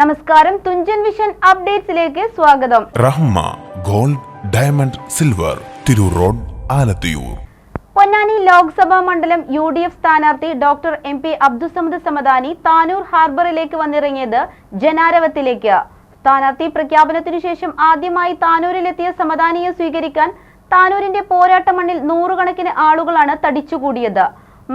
നമസ്കാരം. തുഞ്ചൻ വിഷൻ അപ്ഡേറ്റ്സിലേക്ക് സ്വാഗതം. Rahma gold diamond silver Tirur road Alathiyur. Ponnani Lok Sabha മണ്ഡലം യു ഡി എഫ് സ്ഥാനാർത്ഥി doctor M P Abdussamad Samadani Tanur ഹാർബറിലേക്ക് വന്നിറങ്ങിയത് ജനാരവത്തിലേക്ക്. സ്ഥാനാർത്ഥി പ്രഖ്യാപനത്തിനു ശേഷം ആദ്യമായി താനൂരിലെത്തിയ സമദാനിയെ സ്വീകരിക്കാൻ താനൂരിന്റെ പോരാട്ട മണ്ണിൽ നൂറുകണക്കിന് ആളുകളാണ് തടിച്ചുകൂടിയത്.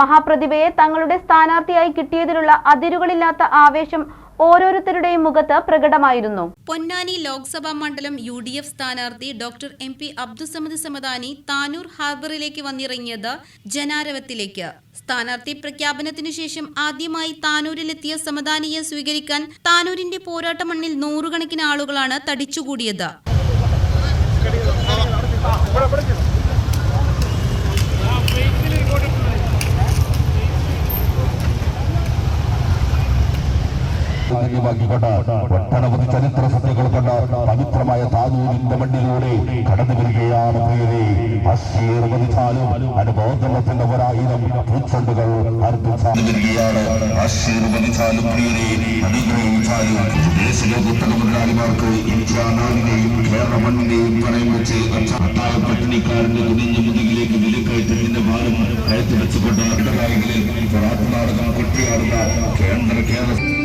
മഹാപ്രതിഭയെ തങ്ങളുടെ സ്ഥാനാർത്ഥിയായി കിട്ടിയതിലുള്ള അതിരുകളില്ലാത്ത ആവേശം ഓരോരുത്തരുടെയും മുഖത്ത് പ്രകടമായിരുന്നു. പൊന്നാനി ലോക്സഭാ മണ്ഡലം യു ഡി എഫ് സ്ഥാനാർത്ഥി doctor M P Abdussamad Samadani Tanur ഹാർബറിലേക്ക് വന്നിറങ്ങിയത് ജനാരവത്തിലേക്ക്. സ്ഥാനാർത്ഥി പ്രഖ്യാപനത്തിനു ശേഷം ആദ്യമായി താനൂരിലെത്തിയ സമദാനിയെ സ്വീകരിക്കാൻ താനൂരിന്റെ പോരാട്ട മണ്ണിൽ നൂറുകണക്കിന് ആളുകളാണ് തടിച്ചുകൂടിയത്. ധന്യമാക്കിക്കൊണ്ട് ഒട്ടനവധി ചരിത്ര സത്യങ്ങൾ കൊണ്ട് പവിത്രമായ താനൂരിന്റെ മണ്ണിലൂടെ കടന്നു വരികയാണ് പ്രിയരെ. ആശീർവദിച്ചാലും അനുബോധനത്തിന്റെ ഒരായിരം പൂച്ചണ്ടുകൾ അർപ്പിച്ചാണ് ആശീർവദിച്ചാലും പ്രിയരെ. അനുഗ്രഹിച്ചാലും ദേശലോകത്തക മുതലാളിമാർക്ക് ഇന്ത്യ നാടിനെയും കേരള മണ്ണിനെയും പണയം വെച്ച് അച്ചായ പട്ടിണിക്കാരന്റെ കുനിഞ്ഞ മുതുകിലേക്ക് വിലക്കയറ്റത്തിന്റെ ഭാരം കയറ്റി വെച്ചുകൊണ്ട് ഇടനായകളിൽ നാടകം കൊട്ടിയാടുന്ന കേന്ദ്ര കേരള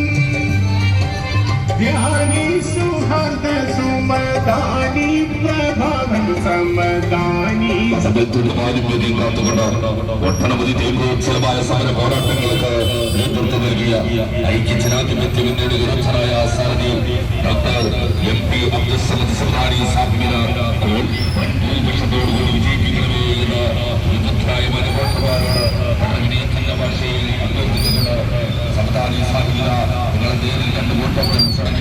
സമയത്തൊരു പാരമ്പര്യം കാത്തുകൊണ്ട് ഒട്ടനവധി ദൈവോത്സവമായ സമര പോരാട്ടങ്ങൾക്ക് നേതൃത്വം നൽകിയ ഐക്യ ജനാധിപത്യ മുന്നണി വിരുദ്ധനായ സാരഥി doctor M P Abdussamad Sahani സാഹിബിന് ഭൂരിപക്ഷത്തോടുകൂടി വിജയിപ്പിക്കണമേ എന്ന് വിദഗ്ധായ മനോഹരമാരോട് ഭാഷയിൽ അഭ്യർത്ഥിച്ചിട്ടുണ്ട് സമദാനി സാഹിബിന് നിങ്ങളെ നേരിൽ കണ്ടുമുട്ടും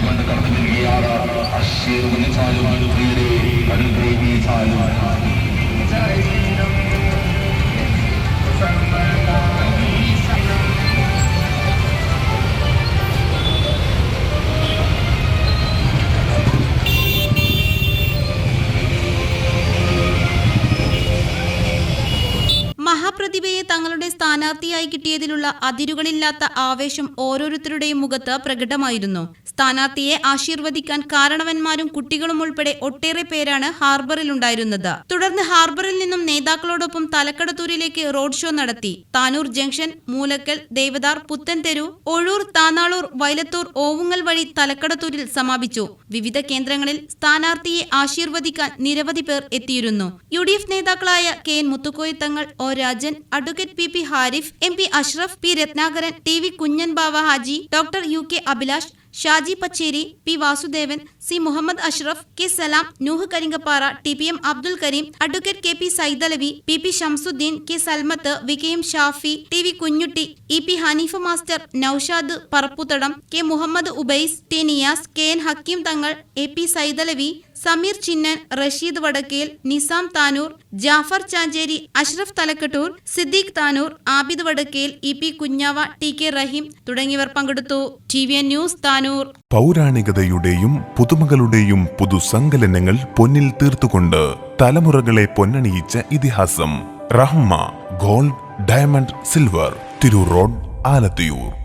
മഹാപ്രതിഭയെ തങ്ങളുടെ സ്ഥാനാർത്ഥിയായി കിട്ടിയതിലുള്ള അതിരുകളില്ലാത്ത ആവേശം ഓരോരുത്തരുടെയും മുഖത്ത് പ്രകടമായിരുന്നു. സ്ഥാനാർത്ഥിയെ ആശീർവദിക്കാൻ കാരണവന്മാരും കുട്ടികളും ഉൾപ്പെടെ ഒട്ടേറെ പേരാണ് ഹാർബറിലുണ്ടായിരുന്നത് തുടർന്ന് ഹാർബറിൽ നിന്നും നേതാക്കളോടൊപ്പം തലക്കടത്തൂരിലേക്ക് റോഡ് ഷോ നടത്തി. താനൂർ ജംഗ്ഷൻ മൂലക്കൽ ദേവദാർ പുത്തൻതെരു ഒഴൂർ താനാളൂർ വൈലത്തൂർ ഓവുങ്ങൽ വഴി തലക്കടത്തൂരിൽ സമാപിച്ചു. വിവിധ കേന്ദ്രങ്ങളിൽ സ്ഥാനാർത്ഥിയെ ആശീർവദിക്കാൻ നിരവധി പേർ എത്തിയിരുന്നു. യു ഡി എഫ് നേതാക്കളായ K N Muthukoya Thangal O Rajan advocate P P Harif M P Ashraf P Ratnakaran T V Kunjan Bava Haji doctor U K Abhilash Shaji Pacheri P Vasudevan C Muhammad Ashraf K Salam Nuh Karinkappara T P M Abdul Karim advocate K P Saidalavi P P Shamsuddin K Salmath V K M Shafi T V Kunjutty E P Hanifa master Noushad Parapputhadam K Muhammad Ubais T Niyas K N Hakeem Thangal A P Saidalavi Sameer Chinnan Rasheed Vadakkel Nizam Tanur Jafar Chancheri Ashraf Thalakkattur Siddique Tanur Abid Vadakkel E P Kunjava T K Raheem തുടങ്ങിയവർ പങ്കെടുത്തു. T V news Tanur. പൗരാണികതയുടെയും പുതുമകളുടെയും പുതുസങ്കലനങ്ങൾ പൊന്നിൽ തീർത്തുകൊണ്ട് തലമുറകളെ പൊന്നണിയിച്ച ഇതിഹാസം. Rahma gold diamond silver. Tirur road Alathiyur.